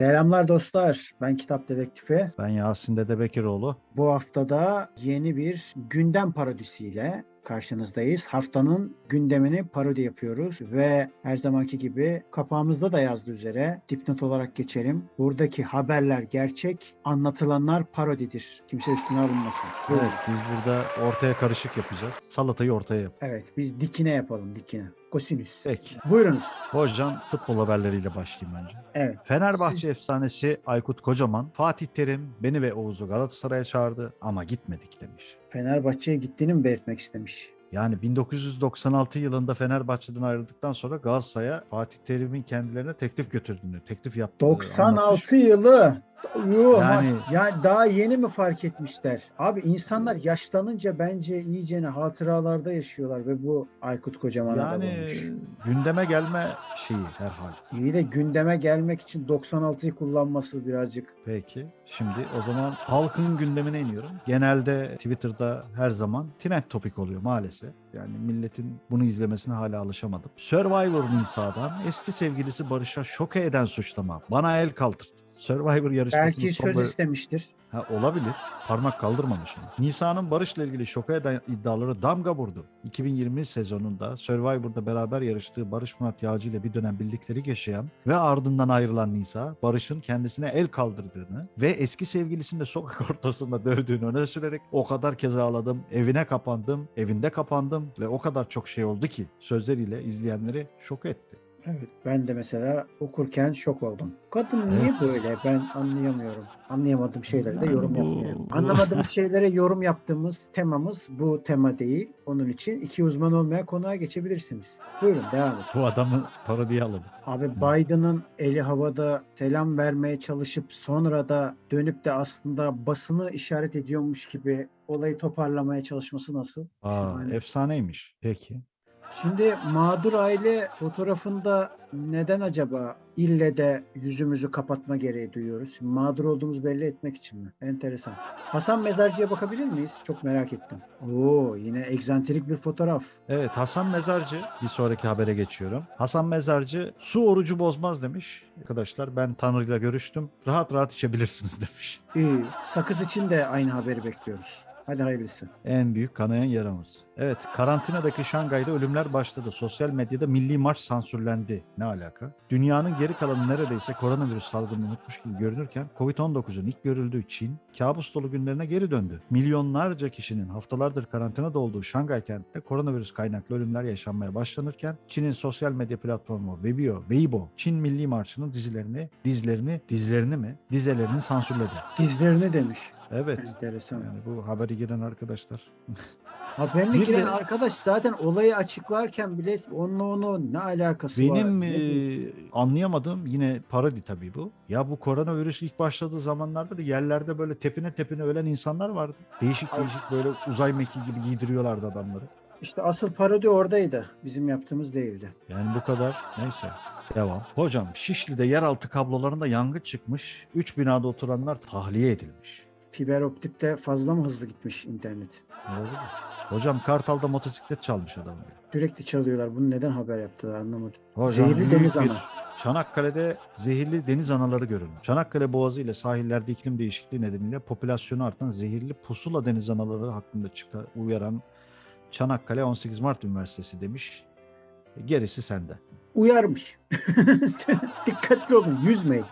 Selamlar dostlar. Ben Kitap Dedektifi. Ben Yasin Dedebekiroğlu. Bu haftada yeni bir gündem parodisiyle karşınızdayız. Haftanın gündemini parodi yapıyoruz ve her zamanki gibi kapağımızda da yazdığı üzere dipnot olarak geçelim. Buradaki haberler gerçek, anlatılanlar parodidir. Kimse üstüne alınmasın. Evet biz burada ortaya karışık yapacağız. Salatayı ortaya yap. Evet, biz dikine yapalım dikine. Kosinüs. Peki. Buyurunuz. Hocam futbol haberleriyle başlayayım önce. Evet. Fenerbahçe Siz- efsanesi Aykut Kocaman, Fatih Terim beni ve Oğuz'u Galatasaray'a çağırdı ama gitmedik demiş. Fenerbahçe'ye gittiğini mi belirtmek istemiş? Yani 1996 yılında Fenerbahçe'den ayrıldıktan sonra Galatasaray'a Fatih Terim'in kendilerine teklif götürdüğünü, teklif yaptığını anlatmış. 96 yılı. Yuh, Yani- yani, daha yeni mi fark etmişler? Abi insanlar yaşlanınca bence iyicene hatıralarda yaşıyorlar ve bu Aykut Kocaman'a da Yani olmuş. gündeme gelme şeyi herhal. İyi de gündeme gelmek için 96'yı kullanması birazcık. Peki. Şimdi o zaman halkın gündemine iniyorum. Genelde Twitter'da her zaman trend topik oluyor maalesef. Yani milletin bunu izlemesine hala alışamadım. Survivor Nisa'dan eski sevgilisi Barış'a şoke eden suçlama. Bana el kaldırdı. Survivor yarışmasının Belki söz böl- istemiştir. Ha, olabilir. Parmak kaldırmamış. Nisa'nın Barış'la ilgili şoka eden iddiaları damga vurdu. 2020 sezonunda Survivor'da beraber yarıştığı Barış Murat Yağcı ile bir dönem bildikleri yaşayan ve ardından ayrılan Nisa, Barış'ın kendisine el kaldırdığını ve eski sevgilisini de sokak ortasında dövdüğünü öne sürerek o kadar kez ağladım, evine kapandım, evinde kapandım ve o kadar çok şey oldu ki sözleriyle izleyenleri şok etti. Evet. Ben de mesela okurken şok oldum. Kadın niye böyle? Ben anlayamıyorum. Anlayamadığım şeylere de yorum bu- Anlamadığımız şeylere yorum yaptığımız temamız bu tema değil. Onun için iki uzman olmaya konuğa geçebilirsiniz. Buyurun devam edin. Bu adamı parodiye alalım. Abi Biden'ın eli havada selam vermeye çalışıp sonra da dönüp de aslında basını işaret ediyormuş gibi olayı toparlamaya çalışması nasıl? Aa, Şahane. efsaneymiş. Peki. Şimdi mağdur aile fotoğrafında neden acaba ille de yüzümüzü kapatma gereği duyuyoruz? Mağdur olduğumuzu belli etmek için mi? Enteresan. Hasan Mezarcı'ya bakabilir miyiz? Çok merak ettim. Oo yine egzantrik bir fotoğraf. Evet Hasan Mezarcı bir sonraki habere geçiyorum. Hasan Mezarcı su orucu bozmaz demiş. Arkadaşlar ben Tanrı'yla görüştüm. Rahat rahat içebilirsiniz demiş. İyi. Sakız için de aynı haberi bekliyoruz. Hadi hayırlısı. En büyük kanayan yaramız. Evet karantinadaki Şangay'da ölümler başladı. Sosyal medyada milli marş sansürlendi. Ne alaka? Dünyanın geri kalanı neredeyse koronavirüs salgını unutmuş gibi görünürken Covid-19'un ilk görüldüğü Çin kabus dolu günlerine geri döndü. Milyonlarca kişinin haftalardır karantinada olduğu Şangay kentte koronavirüs kaynaklı ölümler yaşanmaya başlanırken Çin'in sosyal medya platformu Weibo, Weibo Çin Milli Marşı'nın dizilerini, dizlerini, dizlerini mi? Dizelerini sansürledi. Dizlerini demiş. Evet. Enteresan. Yani bu haberi giren arkadaşlar. Haberini Bir giren de- arkadaş zaten olayı açıklarken bile onunla onu ne alakası var? Benim Ne diyor? anlayamadığım yine parodi tabii bu. Ya bu koronavirüs ilk başladığı zamanlarda da yerlerde böyle tepine tepine ölen insanlar vardı. Değişik değişik böyle uzay mekiği gibi giydiriyorlardı adamları. İşte asıl parodi oradaydı. Bizim yaptığımız değildi. Yani bu kadar. Neyse. Devam. Hocam Şişli'de yeraltı kablolarında yangın çıkmış. 3 binada oturanlar tahliye edilmiş. Fiber optikte fazla mı hızlı gitmiş internet? Olabilir. Hocam Kartal'da motosiklet çalmış adam. Sürekli çalıyorlar. Bunu neden haber yaptılar anlamadım. Hocam Zehirli büyük deniz bir- ana. Çanakkale'de zehirli deniz anaları görülmüş. Çanakkale Boğazı ile sahillerde iklim değişikliği nedeniyle popülasyonu artan zehirli pusula deniz anaları hakkında çıka, uyaran Çanakkale 18 Mart Üniversitesi demiş. Gerisi sende. Uyarmış. Dikkatli olun. Yüzmeyin.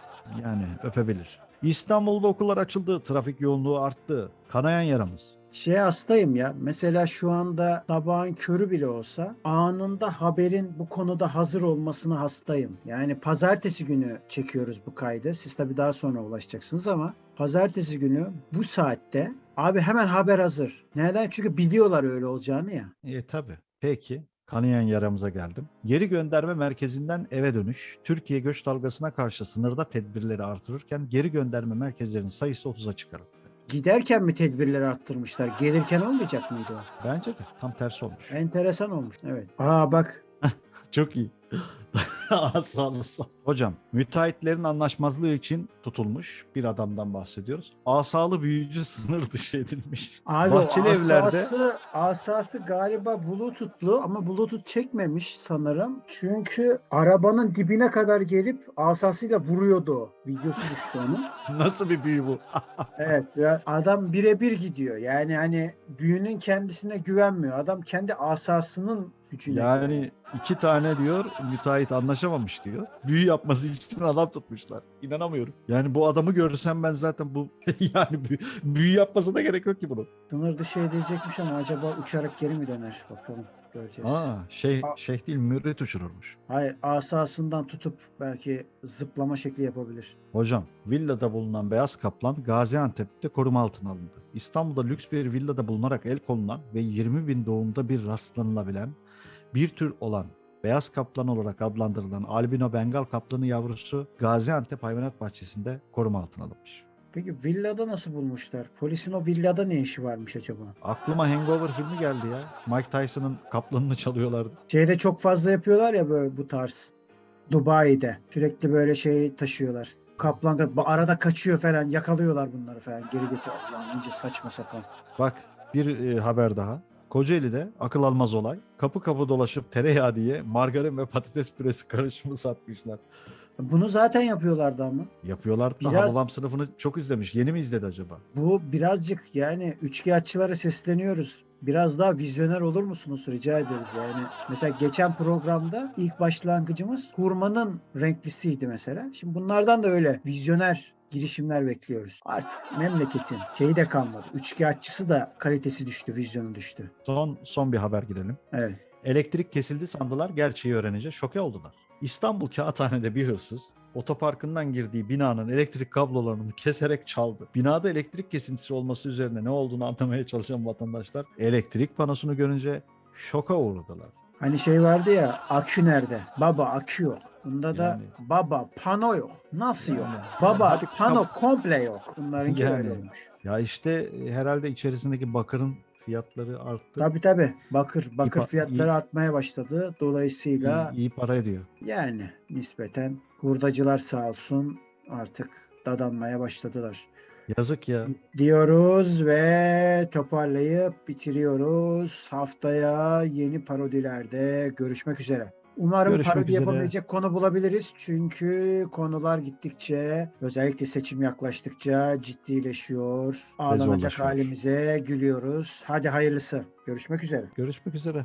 Yani öpebilir. İstanbul'da okullar açıldı. Trafik yoğunluğu arttı. Kanayan yaramız. Şey hastayım ya. Mesela şu anda sabahın körü bile olsa anında haberin bu konuda hazır olmasına hastayım. Yani pazartesi günü çekiyoruz bu kaydı. Siz tabii daha sonra ulaşacaksınız ama pazartesi günü bu saatte abi hemen haber hazır. Neden? Çünkü biliyorlar öyle olacağını ya. E tabi. Peki. Kanayan yaramıza geldim. Geri gönderme merkezinden eve dönüş. Türkiye göç dalgasına karşı sınırda tedbirleri artırırken geri gönderme merkezlerinin sayısı 30'a çıkarıldı. Giderken mi tedbirleri arttırmışlar? Gelirken olmayacak mıydı o? Bence de tam tersi olmuş. Enteresan olmuş. Evet. Aa bak Çok iyi. Asalısı. Hocam müteahhitlerin anlaşmazlığı için tutulmuş bir adamdan bahsediyoruz. Asalı büyücü sınır dışı edilmiş. Abi Bahçeli o evlerde asası, asası galiba bluetoothlu ama bluetooth çekmemiş sanırım. Çünkü arabanın dibine kadar gelip asasıyla vuruyordu o. Videosu düştü onun. nasıl bir büyü bu? Evet ya adam birebir gidiyor. Yani hani büyünün kendisine güvenmiyor. Adam kendi asasının gücüne. Yani iki tane diyor müteahhit anlaşamamış diyor. Büyü yapması için adam tutmuşlar. İnanamıyorum. Yani bu adamı görsem ben zaten bu yani büyü, büyü yapmasına gerek yok ki bunun. Sınır dışı edecekmiş ama acaba uçarak geri mi döner? Bakalım. Göreceğiz. Aa, şey Aa. şeyh değil mürit uçururmuş. Hayır asasından tutup belki zıplama şekli yapabilir. Hocam villada bulunan beyaz kaplan Gaziantep'te koruma altına alındı. İstanbul'da lüks bir villada bulunarak el konulan ve 20 bin doğumda bir rastlanılabilen bir tür olan beyaz kaplan olarak adlandırılan albino bengal kaplanı yavrusu Gaziantep Hayvanat Bahçesi'nde koruma altına alınmış. Peki villada nasıl bulmuşlar? Polisin o villada ne işi varmış acaba? Aklıma Hangover filmi geldi ya. Mike Tyson'ın kaplanını çalıyorlardı. Şeyde çok fazla yapıyorlar ya böyle bu tarz. Dubai'de sürekli böyle şey taşıyorlar. Kaplan arada kaçıyor falan yakalıyorlar bunları falan geri getiriyor. Allah'ım iyice saçma sapan. Bak bir e, haber daha. Kocaeli'de akıl almaz olay. Kapı kapı dolaşıp tereyağı diye margarin ve patates püresi karışımı satmışlar. Bunu zaten yapıyorlardı ama. Yapıyorlar da Biraz- Hababam sınıfını çok izlemiş. Yeni mi izledi acaba? Bu birazcık yani üçkağıtçılara sesleniyoruz. Biraz daha vizyoner olur musunuz rica ederiz yani. Mesela geçen programda ilk başlangıcımız hurmanın renklisiydi mesela. Şimdi bunlardan da öyle vizyoner girişimler bekliyoruz. Artık memleketin şeyi de kalmadı. Üçkağıtçısı da kalitesi düştü, vizyonu düştü. Son son bir haber girelim. Evet. Elektrik kesildi sandılar. Gerçeği öğrenince şoke oldular. İstanbul Kağıthane'de bir hırsız otoparkından girdiği binanın elektrik kablolarını keserek çaldı. Binada elektrik kesintisi olması üzerine ne olduğunu anlamaya çalışan vatandaşlar elektrik panosunu görünce şoka uğradılar. Hani şey vardı ya akü nerede? Baba akü yok. Bunda da Yani. baba pano yok. Nasıl yok? Yani. Baba Hadi pano kap- komple yok. Bunlarınki Yani. öyle olmuş. Ya işte e, herhalde içerisindeki bakırın fiyatları arttı. Tabii tabii. Bakır bakır pa- fiyatları iyi- artmaya başladı. Dolayısıyla İyi, iyi para ediyor. yani nispeten hurdacılar sağ olsun artık dadanmaya başladılar. Yazık ya. Diyoruz ve toparlayıp bitiriyoruz. Haftaya yeni parodilerde görüşmek üzere. Umarım Görüşmek parodi üzere. yapabilecek konu bulabiliriz. Çünkü konular gittikçe, özellikle seçim yaklaştıkça ciddileşiyor. Ağlanacak halimize gülüyoruz. Hadi hayırlısı. Görüşmek üzere. Görüşmek üzere.